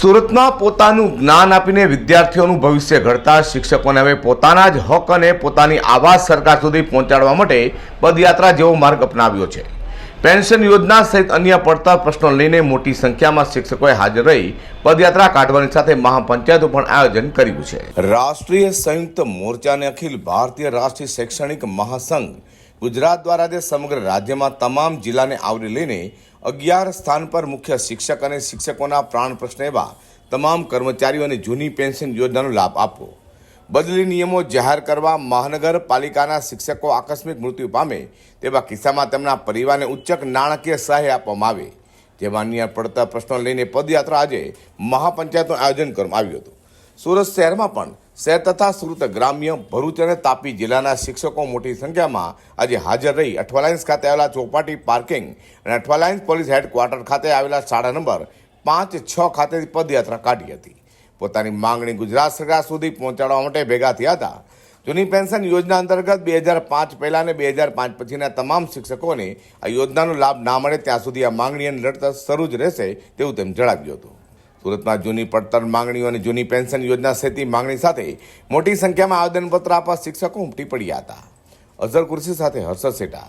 સુરતમાં પોતાનું જ્ઞાન આપીને વિદ્યાર્થીઓનું ભવિષ્ય ઘડતા શિક્ષકોને હવે પોતાના જ હક અને પોતાની આવાજ સરકાર સુધી પહોંચાડવા માટે પદયાત્રા જેવો માર્ગ અપનાવ્યો છે. પેન્શન યોજના સહિત અન્ય પડતર પ્રશ્નો લઈને મોટી સંખ્યામાં શિક્ષકોએ હાજર રહી પદયાત્રા કાઢવાની સાથે મહાપંચાયતનું પણ આયોજન કર્યું છે. રાષ્ટ્રીય સંયુક્ત મોરચાને અખિલ ભારતીય રાષ્ટ્રીય શૈક્ષણિક મહાસંઘ ગુજરાત દ્વારા જે સમગ્ર રાજ્યમાં તમામ જિલ્લાને આવરી લઈને અગિયાર સ્થાન પર મુખ્ય શિક્ષક અને શિક્ષકોના પ્રાણ પ્રશ્ન એવા તમામ કર્મચારીઓને જૂની પેન્શન યોજનાનો લાભ આપવો બદલી નિયમો જાહેર કરવા મહાનગરપાલિકાના શિક્ષકો આકસ્મિક મૃત્યુ પામે તેવા કિસ્સામાં તેમના પરિવારને ઉચ્ચક નાણાકીય સહાય આપવામાં આવે. જેમાં અન્ય પડતા પ્રશ્નો લઈને પદયાત્રા આજે મહાપંચાયતનું આયોજન કરવામાં આવ્યું હતું. સુરત શહેરમાં પણ શહેર તથા સુરત ગ્રામ્ય ભરૂચ અને તાપી જિલ્લાના શિક્ષકો મોટી સંખ્યામાં આજે હાજર રહી. અઠવાલાઇન્સ ખાતે આવેલા ચોપાટી પાર્કિંગ અને અઠવાલાઇન્સ પોલીસ હેડક્વાર્ટર ખાતે આવેલા શાળા નંબર પાંચ છ ખાતેથી પદયાત્રા કાઢી હતી. પોતાની માંગણી ગુજરાત સરકાર સુધી પહોંચાડવા માટે ભેગા થયા હતા. જૂની પેન્શન યોજના અંતર્ગત બે હજાર પાંચ પહેલાં અને બે હજાર પાંચ પછીના તમામ શિક્ષકોને આ યોજનાનો લાભ ના મળે ત્યાં સુધી આ માંગણી અને લડત શરૂ જ રહેશે તેવું તેમ જણાવ્યું હતું. સુરતમાં જૂની પડતર માંગણીઓ અને જૂની પેન્શન યોજના સહિતની માંગણી સાથે મોટી સંખ્યામાં આવેદનપત્ર આપવા શિક્ષકો ઉમટી પડ્યા હતા. અઝર કુર્સી સાથે હર્ષદ સેટા.